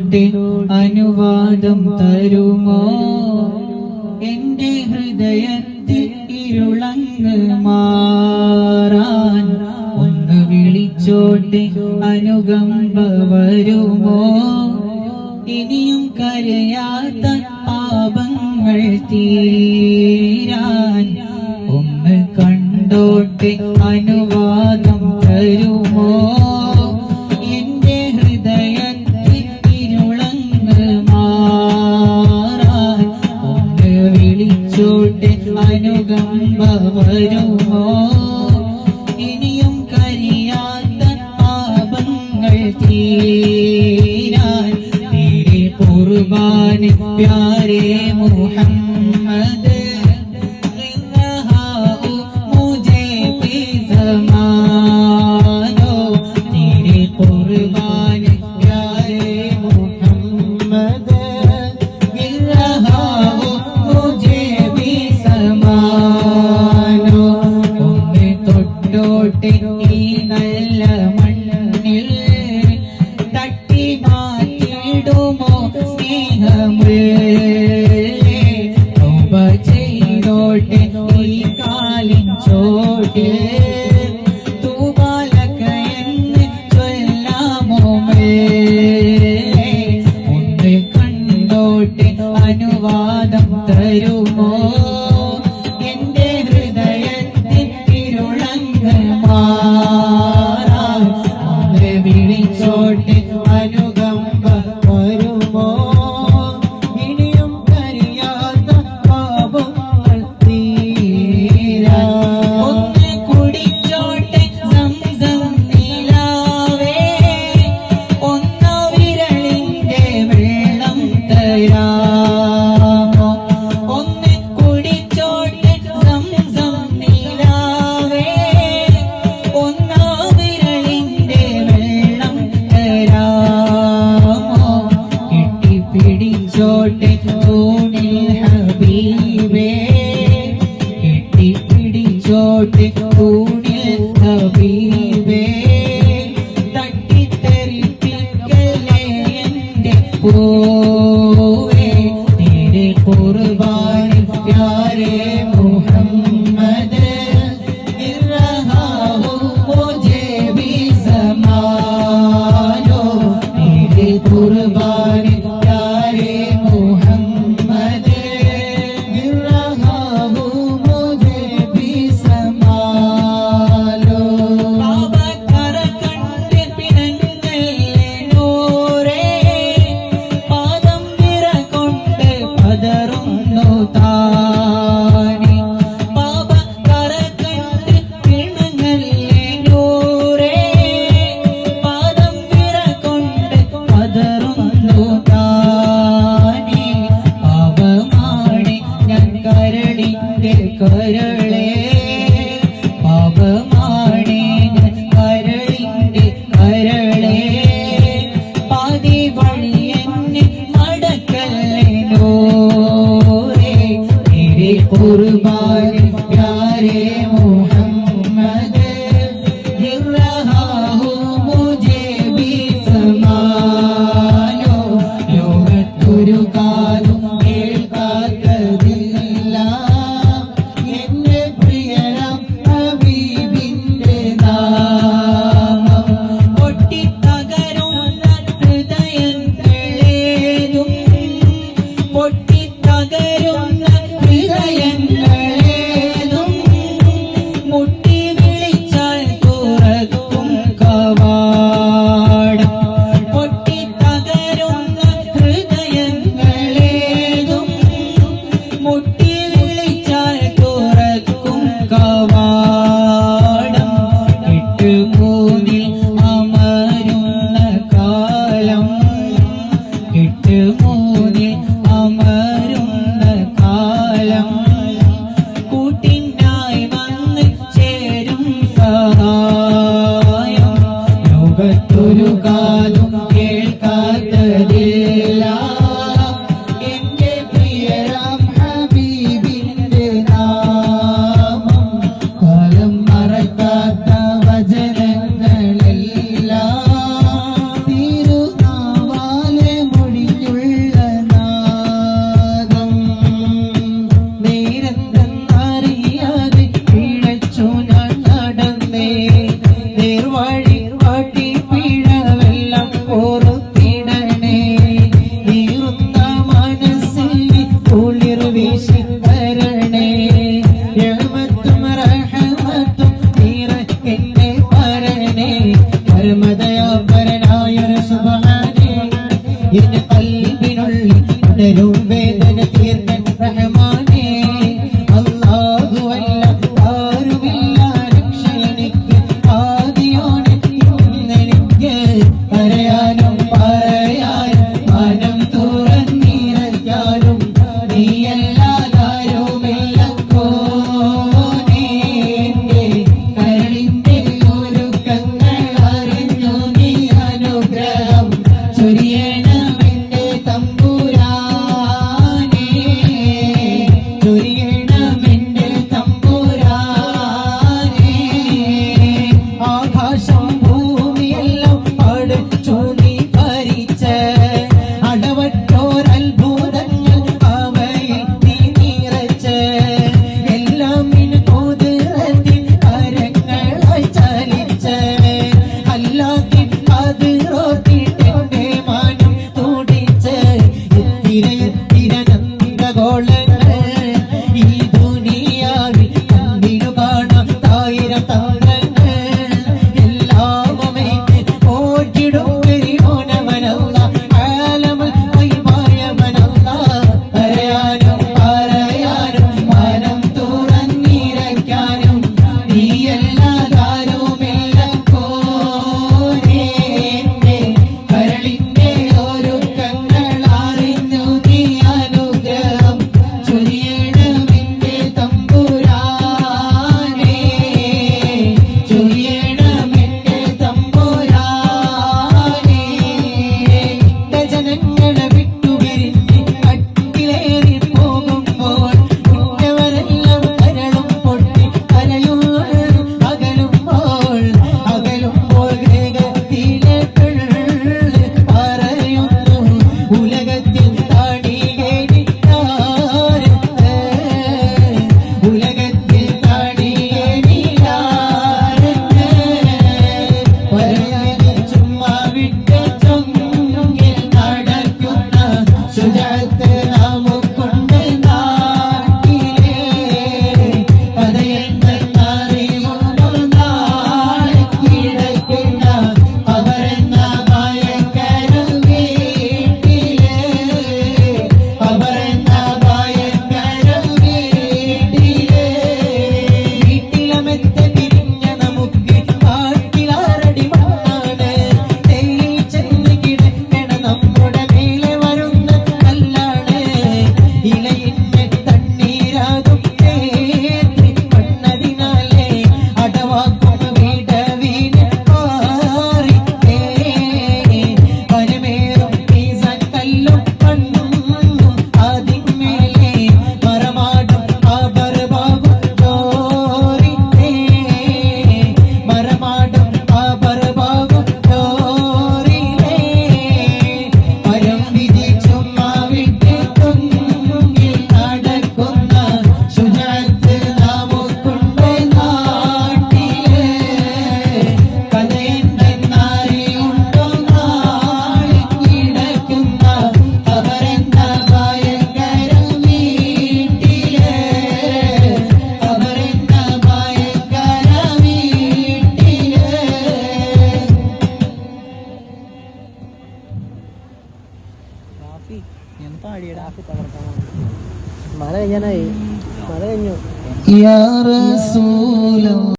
പാട്ടോട്ടെ അനുവാദം തരുമോ? എന്റെ ഹൃദയത്തിൽ ഇരുളങ്ങ് മാറാൻ ഒന്ന് വിളിച്ചോട്ടെ അനുകമ്പ വരുമോ? ഇനിയും കരയാത്ത പാപങ്ങൾ തീരാൻ ഒന്ന് കണ്ടോട്ടെ ചൂണ്ടി അനുകമ്പ വരുമോ ഇനിയും കരിയാത്ത പാപങ്ങൾ തീരാൻ. തീരെ കുർബാനി പ്യാരേ മുഹമ്മ വേരോട്ടെ ഈ നല്ല മണ്ണിൽ തട്ടി മാറ്റിയിടുമോ സ്നേഹമുള്ള ചെയ്തോട്ടെ ഈ കാലിൻ ചോട്ടിൽ. ഭാഗത്തൊരു കാലും കഴിയാനായി മഴ കഴിഞ്ഞു